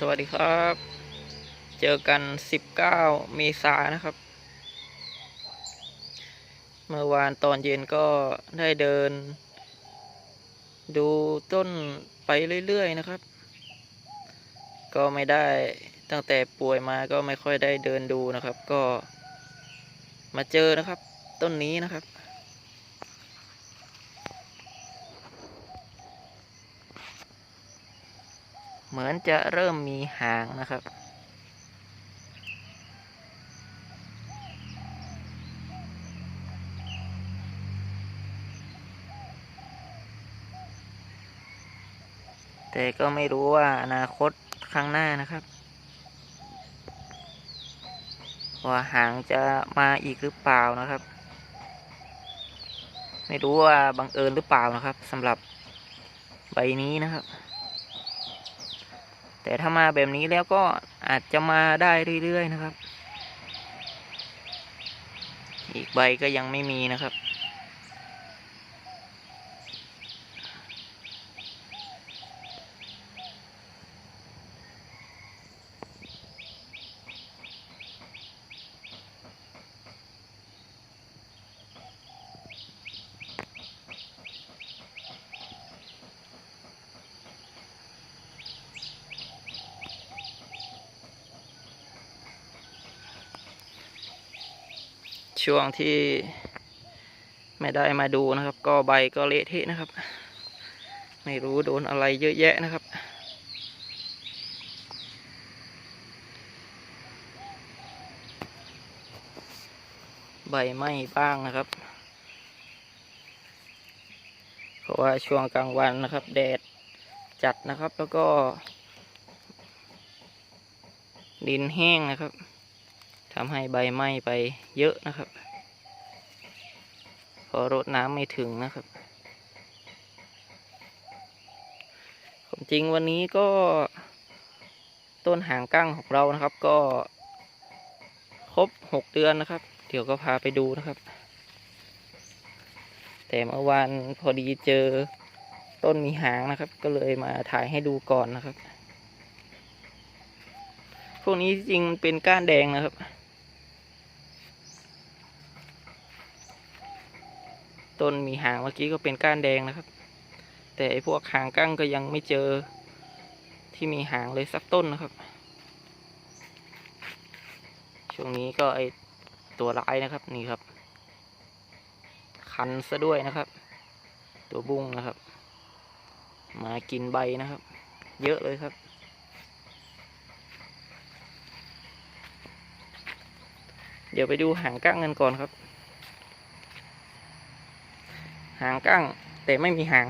สวัสดีครับ เจอกัน 19 เมษานะครับ เมื่อวานตอนเย็นก็ได้เดิน ดูต้นไปเรื่อยๆนะครับ ก็ไม่ได้ตั้งแต่ป่วยมาก็ไม่ค่อยได้เดินดูนะครับ ก็มาเจอนะครับ ต้นนี้นะครับ เหมือนจะเริ่มมีหางนะครับ แต่ก็ไม่รู้ว่าอนาคตข้างหน้านะครับ ว่าหางจะมาอีกหรือเปล่านะครับ ไม่รู้ว่าบังเอิญหรือเปล่านะครับสำหรับใบนี้นะครับ แต่ถ้ามาแบบนี้แล้วก็อาจจะมาได้เรื่อยๆนะครับ อีกใบก็ยังไม่มีนะครับ ช่วงที่ไม่ได้มาดูนะครับ ก็ใบก็เละเทะนะครับ ไม่รู้โดนอะไรเยอะแยะนะครับใบไหม้บ้างนะครับ เพราะว่าช่วงกลางวันนะครับ แดดจัดนะครับแล้วก็ ดินแห้งนะครับ ทำให้ใบไหม้ไปเยอะนะครับเพอรดน้ำไม่ถึงนะครับความจริงวันนี้ก็ต้นหางกั้งของเรานะครับ ก็ครบหกเดือนนะครับ เดี๋ยวก็พาไปดูนะครับ แต่เมื่อวานพอดีเจอต้นมีหางนะครับ ก็เลยมาถ่ายให้ดูก่อนนะครับ พวกนี้จริงเป็นก้านแดงนะครับ ต้นมีหางเมื่อกี้ก็เป็นก้านแดงนะครับ แต่ไอพวกหางกั้งก็ยังไม่เจอที่มีหางเลยสักต้นนะครับ ช่วงนี้ก็ไอตัวร้ายนะครับนี่ครับ คันซะด้วยนะครับ ตัวบุ้งนะครับ มากินใบนะครับ เยอะเลยครับ เดี๋ยวไปดูหางกั้งกันก่อนครับ หางกั้ง แต่ไม่มีหาง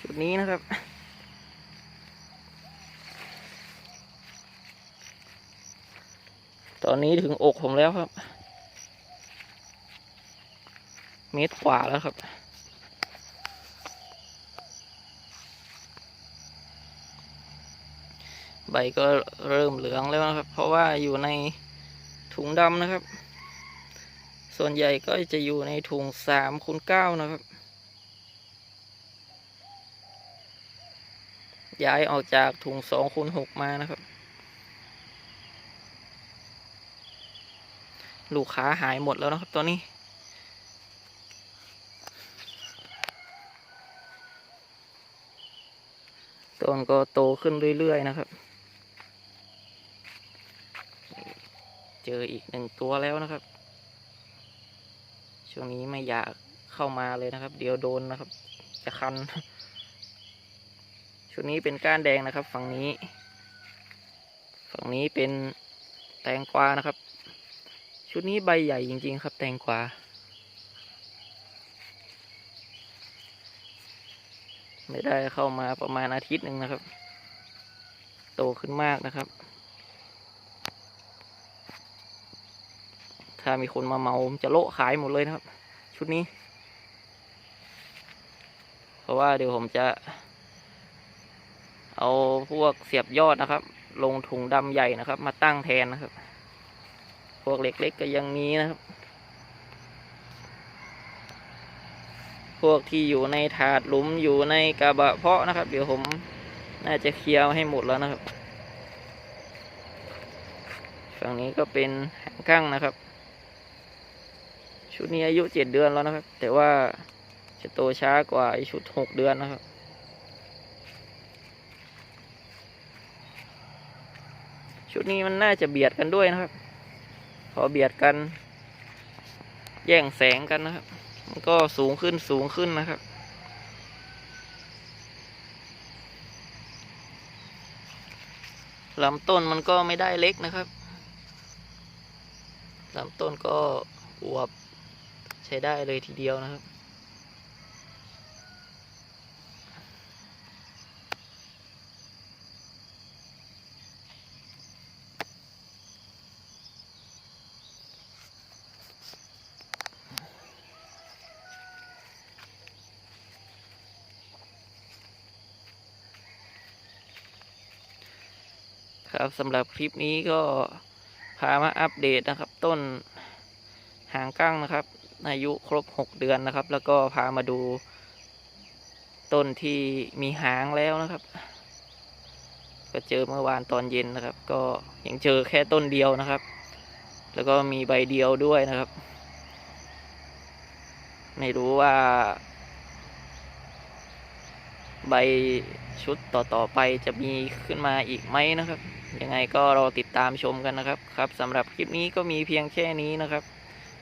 ชุดนี้นะครับ ตอนนี้ถึงอกผมแล้วครับ เมตรกว่าแล้วครับใบก็เริ่มเหลืองแล้วนะครับ เพราะว่าอยู่ใน ถุงดำนะครับ ส่วนใหญ่ก็จะอยู่ในถุงสามคูณเก้านะครับ ย้ายออกจากถุงสองคูณหกมานะครับ ลูกค้าหายหมดแล้วนะครับตอนนี้ต้นก็โตขึ้นเรื่อย ๆ นะครับ เจออีกหนึ่งตัวแล้วนะครับ ช่วงนี้ไม่อยากเข้ามาเลยนะครับ เดี๋ยวโดนนะครับ จะคันชุดนี้เป็นก้านแดงนะครับ ฝั่งนี้ ฝั่งนี้เป็นแตงกวานะครับ ชุดนี้ใบใหญ่จริง ๆ ครับ แตงกวาไม่ได้เข้ามาประมาณอาทิตย์หนึ่งนะครับ โตขึ้นมากนะครับ ถ้ามีคนมาเมาผมจะโละขายหมดเลยนะครับ ชุดนี้ เพราะว่าเดี๋ยวผมจะ เอาพวกเสียบยอดนะครับ ลงถุงดำใหญ่นะครับ มาตั้งแทนนะครับ พวกเล็กๆก็ยังมีนะครับ พวกที่อยู่ในถาดหลุมอยู่ในกระบะเพาะนะครับ เดี๋ยวผมน่าจะเคลียร์ให้หมดแล้วนะครับ ฝั่งนี้ก็เป็นหางกั้งนะครับ ชุดนี้อายุเจ็ดเดือนแล้วนะครับ แต่ว่าจะโตช้ากว่าชุดหกเดือนนะครับ ชุดนี้มันน่าจะเบียดกันด้วยนะครับ พอเบียดกัน แย่งแสงกันนะครับ มันก็สูงขึ้นสูงขึ้นนะครับลำต้นมันก็ไม่ได้เล็กนะครับลำต้นก็อวบ ใช้ได้เลยทีเดียวนะครับ ครับสำหรับคลิปนี้ก็พามาอัปเดตนะครับต้นหางกั้งนะครับ อายุครบ 6 เดือนนะครับ แล้วก็พามาดูต้นที่มีหางแล้วนะครับ ก็เจอเมื่อวานตอนเย็นนะครับ ก็ยังเจอแค่ต้นเดียวนะครับ แล้วก็มีใบเดียวด้วยนะครับ ไม่รู้ว่า ใบชุดต่อๆไปจะมีขึ้นมาอีกไหมนะครับ ยังไงก็รอติดตามชมกันนะครับ ครับสำหรับคลิปนี้ก็มีเพียงแค่นี้นะครับ